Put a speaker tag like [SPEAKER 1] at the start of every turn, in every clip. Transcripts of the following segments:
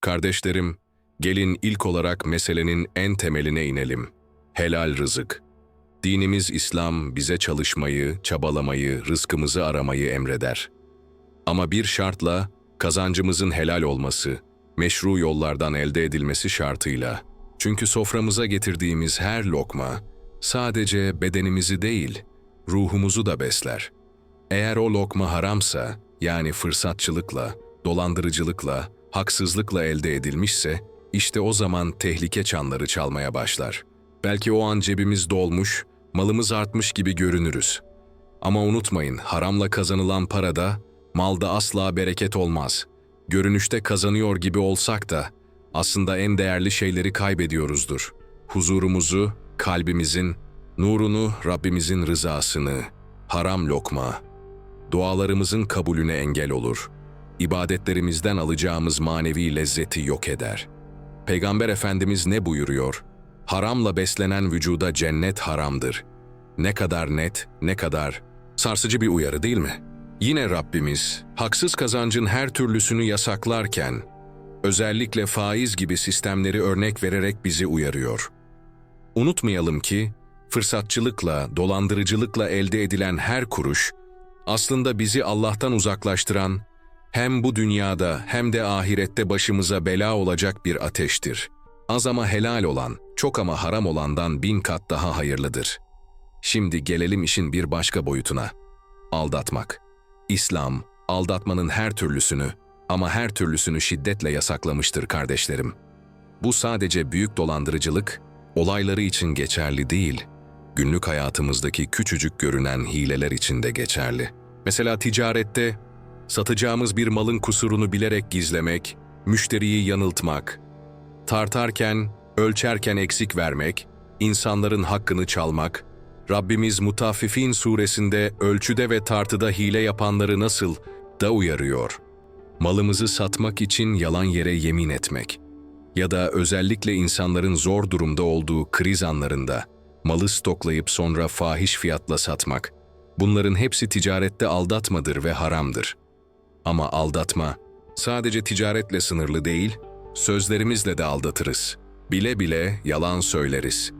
[SPEAKER 1] Kardeşlerim, gelin ilk olarak meselenin en temeline inelim. Helal rızık. Dinimiz İslam bize çalışmayı, çabalamayı, rızkımızı aramayı emreder. Ama bir şartla kazancımızın helal olması, meşru yollardan elde edilmesi şartıyla. Çünkü soframıza getirdiğimiz her lokma sadece bedenimizi değil, ruhumuzu da besler. Eğer o lokma haramsa, yani fırsatçılıkla, dolandırıcılıkla, haksızlıkla elde edilmişse, işte o zaman tehlike çanları çalmaya başlar. Belki o an cebimiz dolmuş, malımız artmış gibi görünürüz. Ama unutmayın, haramla kazanılan parada, malda asla bereket olmaz. Görünüşte kazanıyor gibi olsak da, aslında en değerli şeyleri kaybediyoruzdur. Huzurumuzu, kalbimizin, nurunu, Rabbimizin rızasını, haram lokma, dualarımızın kabulüne engel olur. İbadetlerimizden alacağımız manevi lezzeti yok eder. Peygamber Efendimiz ne buyuruyor? Haramla beslenen vücuda cennet haramdır. Ne kadar net, ne kadar sarsıcı bir uyarı değil mi? Yine Rabbimiz, haksız kazancın her türlüsünü yasaklarken, özellikle faiz gibi sistemleri örnek vererek bizi uyarıyor. Unutmayalım ki, fırsatçılıkla, dolandırıcılıkla elde edilen her kuruş, aslında bizi Allah'tan uzaklaştıran, hem bu dünyada hem de ahirette başımıza bela olacak bir ateştir. Az ama helal olan, çok ama haram olandan bin kat daha hayırlıdır. Şimdi gelelim işin bir başka boyutuna. Aldatmak. İslam, aldatmanın her türlüsünü ama her türlüsünü şiddetle yasaklamıştır kardeşlerim. Bu sadece büyük dolandırıcılık, olayları için geçerli değil, günlük hayatımızdaki küçücük görünen hileler için de geçerli. Mesela ticarette, satacağımız bir malın kusurunu bilerek gizlemek, müşteriyi yanıltmak, tartarken, ölçerken eksik vermek, insanların hakkını çalmak, Rabbimiz Mutaffifin suresinde ölçüde ve tartıda hile yapanları nasıl da uyarıyor. Malımızı satmak için yalan yere yemin etmek ya da özellikle insanların zor durumda olduğu kriz anlarında malı stoklayıp sonra fahiş fiyatla satmak. Bunların hepsi ticarette aldatmadır ve haramdır. Ama aldatma sadece ticaretle sınırlı değil, sözlerimizle de aldatırız. Bile bile yalan söyleriz.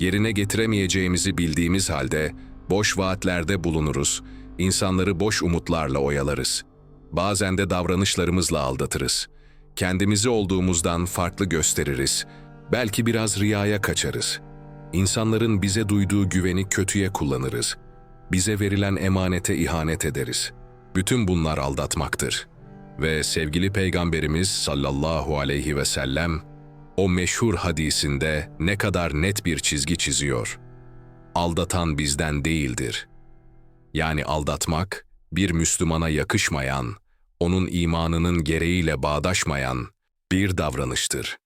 [SPEAKER 1] Yerine getiremeyeceğimizi bildiğimiz halde boş vaatlerde bulunuruz, insanları boş umutlarla oyalarız. Bazen de davranışlarımızla aldatırız. Kendimizi olduğumuzdan farklı gösteririz. Belki biraz riyaya kaçarız. İnsanların bize duyduğu güveni kötüye kullanırız. Bize verilen emanete ihanet ederiz. Bütün bunlar aldatmaktır. Ve sevgili Peygamberimiz sallallahu aleyhi ve sellem o meşhur hadisinde ne kadar net bir çizgi çiziyor. Aldatan bizden değildir. Yani aldatmak, bir Müslümana yakışmayan, onun imanının gereğiyle bağdaşmayan bir davranıştır.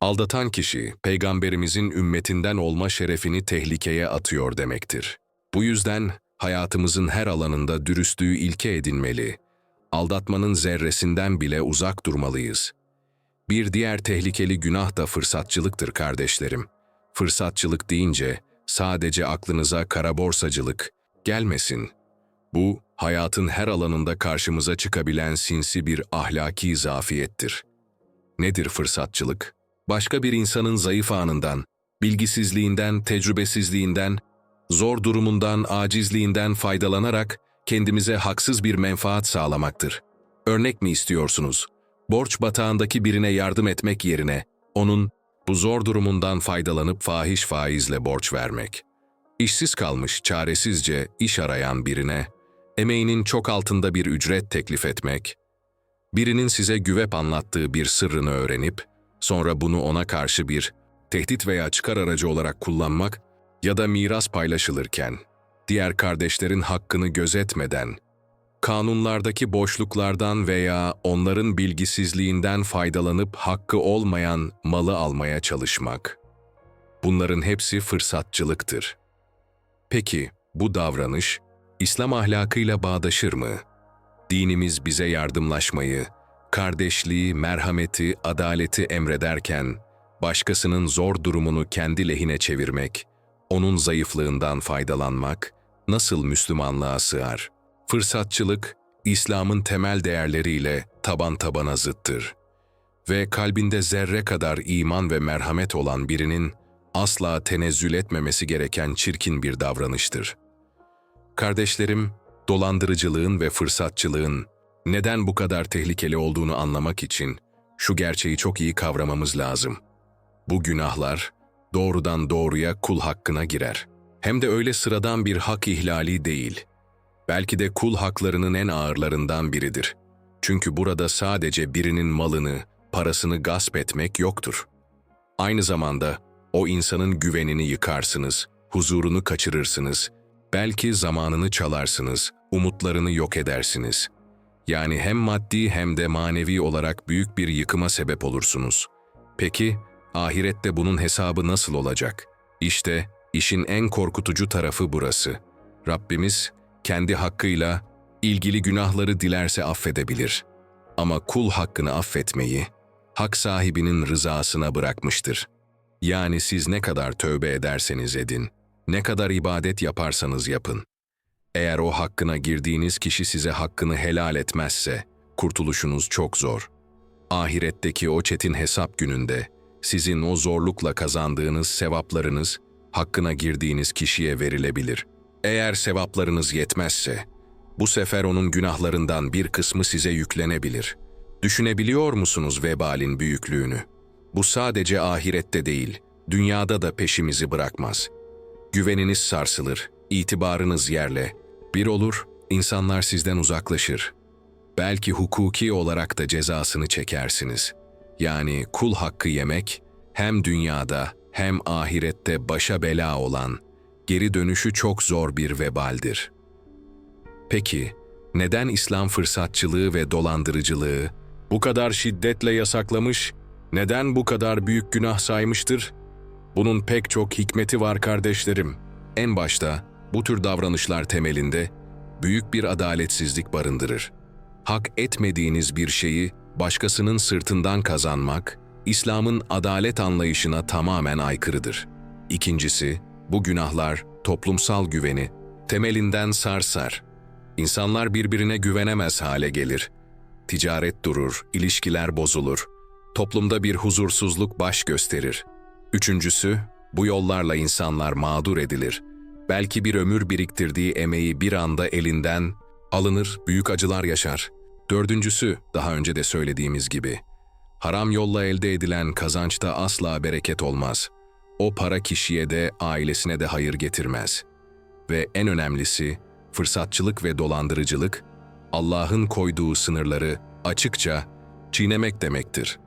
[SPEAKER 1] Aldatan kişi, peygamberimizin ümmetinden olma şerefini tehlikeye atıyor demektir. Bu yüzden hayatımızın her alanında dürüstlüğü ilke edinmeli, aldatmanın zerresinden bile uzak durmalıyız. Bir diğer tehlikeli günah da fırsatçılıktır kardeşlerim. Fırsatçılık deyince sadece aklınıza kara borsacılık gelmesin. Bu, hayatın her alanında karşımıza çıkabilen sinsi bir ahlaki zafiyettir. Nedir fırsatçılık? Başka bir insanın zayıf anından, bilgisizliğinden, tecrübesizliğinden, zor durumundan, acizliğinden faydalanarak kendimize haksız bir menfaat sağlamaktır. Örnek mi istiyorsunuz? Borç batağındaki birine yardım etmek yerine onun bu zor durumundan faydalanıp fahiş faizle borç vermek. İşsiz kalmış, çaresizce iş arayan birine emeğinin çok altında bir ücret teklif etmek, birinin size güvep anlattığı bir sırrını öğrenip, sonra bunu ona karşı bir tehdit veya çıkar aracı olarak kullanmak ya da miras paylaşılırken, diğer kardeşlerin hakkını gözetmeden, kanunlardaki boşluklardan veya onların bilgisizliğinden faydalanıp hakkı olmayan malı almaya çalışmak. Bunların hepsi fırsatçılıktır. Peki bu davranış İslam ahlakıyla bağdaşır mı? Dinimiz bize yardımlaşmayı, kardeşliği, merhameti, adaleti emrederken, başkasının zor durumunu kendi lehine çevirmek, onun zayıflığından faydalanmak, nasıl Müslümanlığa sığar? Fırsatçılık, İslam'ın temel değerleriyle taban tabana zıttır. ve kalbinde zerre kadar iman ve merhamet olan birinin asla tenezzül etmemesi gereken çirkin bir davranıştır. Kardeşlerim, dolandırıcılığın ve fırsatçılığın neden bu kadar tehlikeli olduğunu anlamak için şu gerçeği çok iyi kavramamız lazım. Bu günahlar doğrudan doğruya kul hakkına girer. Hem de öyle sıradan bir hak ihlali değil. Belki de kul haklarının en ağırlarından biridir. Çünkü burada sadece birinin malını, parasını gasp etmek yoktur. Aynı zamanda o insanın güvenini yıkarsınız, huzurunu kaçırırsınız, belki zamanını çalarsınız, umutlarını yok edersiniz. Yani hem maddi hem de manevi olarak büyük bir yıkıma sebep olursunuz. Peki, ahirette bunun hesabı nasıl olacak? İşte işin en korkutucu tarafı burası. Rabbimiz kendi hakkıyla ilgili günahları dilerse affedebilir. Ama kul hakkını affetmeyi, hak sahibinin rızasına bırakmıştır. Yani siz ne kadar tövbe ederseniz edin, ne kadar ibadet yaparsanız yapın. Eğer o hakkına girdiğiniz kişi size hakkını helal etmezse, kurtuluşunuz çok zor. Ahiretteki o çetin hesap gününde, sizin o zorlukla kazandığınız sevaplarınız, hakkına girdiğiniz kişiye verilebilir. Eğer sevaplarınız yetmezse, bu sefer onun günahlarından bir kısmı size yüklenebilir. Düşünebiliyor musunuz vebalin büyüklüğünü? Bu sadece ahirette değil, dünyada da peşimizi bırakmaz. Güveniniz sarsılır, itibarınız yerle. Bir olur, insanlar sizden uzaklaşır. Belki hukuki olarak da cezasını çekersiniz. Yani kul hakkı yemek, hem dünyada hem ahirette başa bela olan, geri dönüşü çok zor bir vebaldir.'' Peki, neden İslam fırsatçılığı ve dolandırıcılığı bu kadar şiddetle yasaklamış, neden bu kadar büyük günah saymıştır? Bunun pek çok hikmeti var kardeşlerim. En başta bu tür davranışlar temelinde büyük bir adaletsizlik barındırır. Hak etmediğiniz bir şeyi başkasının sırtından kazanmak, İslam'ın adalet anlayışına tamamen aykırıdır. İkincisi, bu günahlar toplumsal güveni temelinden sarsar. İnsanlar birbirine güvenemez hale gelir. Ticaret durur, ilişkiler bozulur. Toplumda bir huzursuzluk baş gösterir. Üçüncüsü, bu yollarla insanlar mağdur edilir. Belki bir ömür biriktirdiği emeği bir anda elinden alınır, büyük acılar yaşar. Dördüncüsü, daha önce de söylediğimiz gibi, haram yolla elde edilen kazançta asla bereket olmaz. O para kişiye de ailesine de hayır getirmez. Ve en önemlisi, fırsatçılık ve dolandırıcılık, Allah'ın koyduğu sınırları açıkça çiğnemek demektir.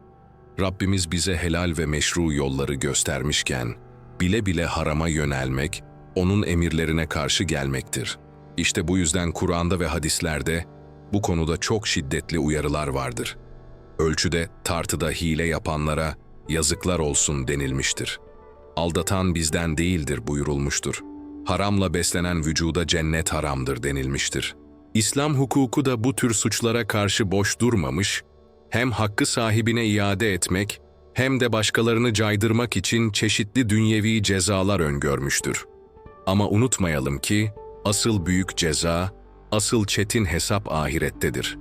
[SPEAKER 1] Rabbimiz bize helal ve meşru yolları göstermişken, bile bile harama yönelmek, onun emirlerine karşı gelmektir. İşte bu yüzden Kur'an'da ve hadislerde bu konuda çok şiddetli uyarılar vardır. Ölçüde, tartıda hile yapanlara yazıklar olsun denilmiştir. Aldatan bizden değildir buyurulmuştur haramla beslenen vücuda cennet haramdır denilmiştir. İslam hukuku da bu tür suçlara karşı boş durmamış, hem hakkı sahibine iade etmek hem de başkalarını caydırmak için çeşitli dünyevi cezalar öngörmüştür. Ama unutmayalım ki asıl büyük ceza, asıl çetin hesap ahirettedir.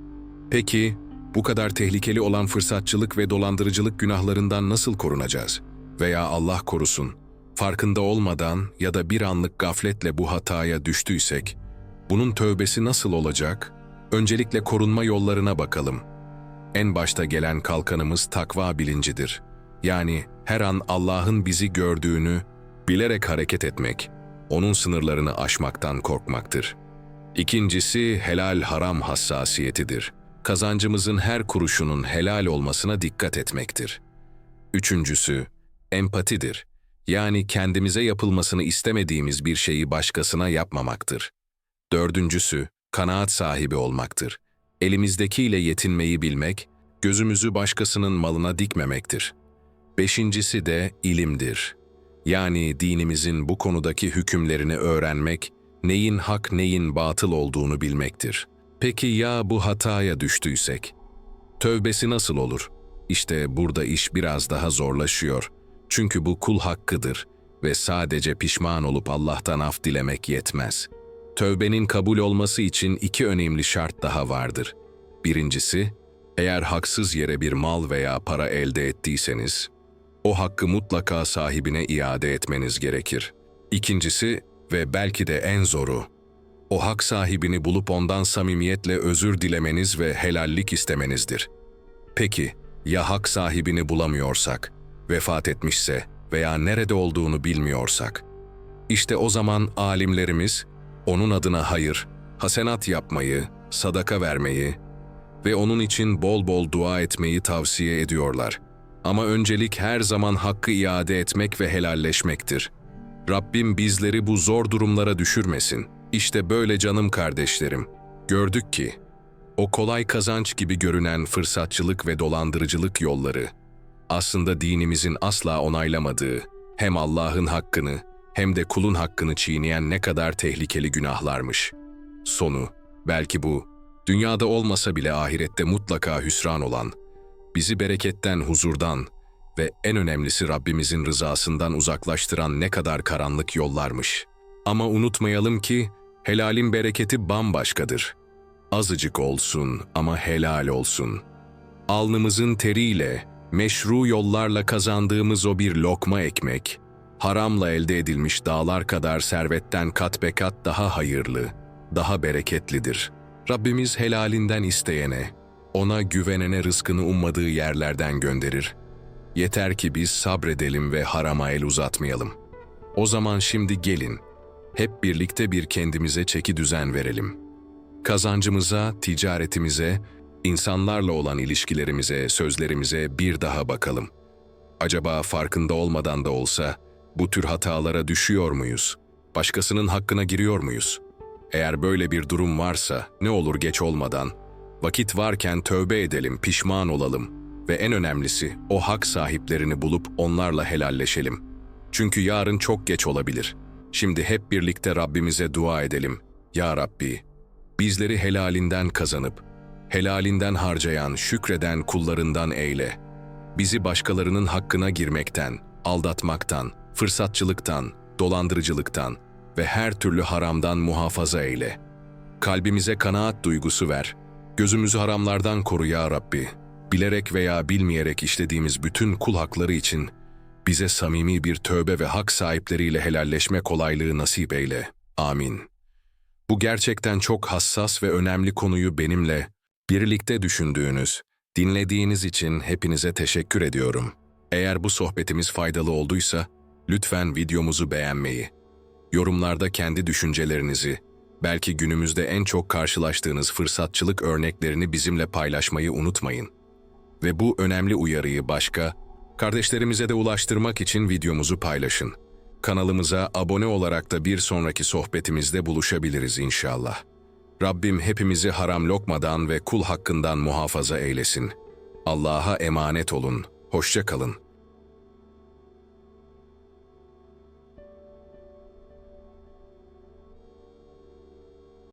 [SPEAKER 1] Peki bu kadar tehlikeli olan fırsatçılık ve dolandırıcılık günahlarından nasıl korunacağız? Veya Allah korusun, farkında olmadan ya da bir anlık gafletle bu hataya düştüysek, bunun tövbesi nasıl olacak? Öncelikle korunma yollarına bakalım. En başta gelen kalkanımız takva bilincidir. Yani her an Allah'ın bizi gördüğünü bilerek hareket etmek, onun sınırlarını aşmaktan korkmaktır. İkincisi helal haram hassasiyetidir. Kazancımızın her kuruşunun helal olmasına dikkat etmektir. Üçüncüsü empatidir yani kendimize yapılmasını istemediğimiz bir şeyi başkasına yapmamaktır. Dördüncüsü, kanaat sahibi olmaktır. Elimizdekiyle yetinmeyi bilmek, gözümüzü başkasının malına dikmemektir. Beşincisi de ilimdir. Yani dinimizin bu konudaki hükümlerini öğrenmek, neyin hak neyin batıl olduğunu bilmektir. Peki ya bu hataya düştüysek? Tövbesi nasıl olur? İşte burada iş biraz daha zorlaşıyor.'' Çünkü bu kul hakkıdır ve sadece pişman olup Allah'tan af dilemek yetmez. Tövbenin kabul olması için iki önemli şart daha vardır. Birincisi, Eğer haksız yere bir mal veya para elde ettiyseniz, o hakkı mutlaka sahibine iade etmeniz gerekir. İkincisi ve belki de en zoru, o hak sahibini bulup ondan samimiyetle özür dilemeniz ve helallik istemenizdir. Peki, ya hak sahibini bulamıyorsak, vefat etmişse veya nerede olduğunu bilmiyorsak? İşte o zaman alimlerimiz, onun adına hayır, hasenat yapmayı, sadaka vermeyi ve onun için bol bol dua etmeyi tavsiye ediyorlar. Ama öncelik her zaman hakkı iade etmek ve helalleşmektir. Rabbim bizleri bu zor durumlara düşürmesin. İşte böyle canım kardeşlerim. Gördük ki, o kolay kazanç gibi görünen fırsatçılık ve dolandırıcılık yolları, aslında dinimizin asla onaylamadığı, hem Allah'ın hakkını hem de kulun hakkını çiğneyen ne kadar tehlikeli günahlarmış. Sonu, belki bu, dünyada olmasa bile ahirette mutlaka hüsran olan, bizi bereketten, huzurdan ve en önemlisi Rabbimizin rızasından uzaklaştıran ne kadar karanlık yollarmış. Ama unutmayalım ki helalin bereketi bambaşkadır. Azıcık olsun ama helal olsun. Alnımızın teriyle, meşru yollarla kazandığımız o bir lokma ekmek, haramla elde edilmiş dağlar kadar servetten kat be kat daha hayırlı, daha bereketlidir. Rabbimiz helalinden isteyene, ona güvenene rızkını ummadığı yerlerden gönderir. Yeter ki biz sabredelim ve harama el uzatmayalım. O zaman şimdi gelin, hep birlikte bir kendimize çeki düzen verelim. Kazancımıza, ticaretimize, insanlarla olan ilişkilerimize, sözlerimize bir daha bakalım. Acaba farkında olmadan da olsa bu tür hatalara düşüyor muyuz? Başkasının hakkına giriyor muyuz? Eğer böyle bir durum varsa ne olur geç olmadan, vakit varken tövbe edelim, pişman olalım ve en önemlisi o hak sahiplerini bulup onlarla helalleşelim. Çünkü yarın çok geç olabilir. Şimdi hep birlikte Rabbimize dua edelim. Ya Rabbi, bizleri helalinden kazanıp, helalinden harcayan, şükreden kullarından eyle. Bizi başkalarının hakkına girmekten, aldatmaktan, fırsatçılıktan, dolandırıcılıktan ve her türlü haramdan muhafaza eyle. Kalbimize kanaat duygusu ver. Gözümüzü haramlardan koru ya Rabbi. Bilerek veya bilmeyerek işlediğimiz bütün kul hakları için bize samimi bir tövbe ve hak sahipleriyle helalleşme kolaylığı nasip eyle. Amin. Bu gerçekten çok hassas ve önemli konuyu benimle birlikte düşündüğünüz, dinlediğiniz için hepinize teşekkür ediyorum. Eğer bu sohbetimiz faydalı olduysa, lütfen videomuzu beğenmeyi, yorumlarda kendi düşüncelerinizi, belki günümüzde en çok karşılaştığınız fırsatçılık örneklerini bizimle paylaşmayı unutmayın. Ve bu önemli uyarıyı başka, kardeşlerimize de ulaştırmak için videomuzu paylaşın. Kanalımıza abone olarak da bir sonraki sohbetimizde buluşabiliriz inşallah. Rabbim hepimizi haram lokmadan ve kul hakkından muhafaza eylesin. Allah'a emanet olun. Hoşça kalın.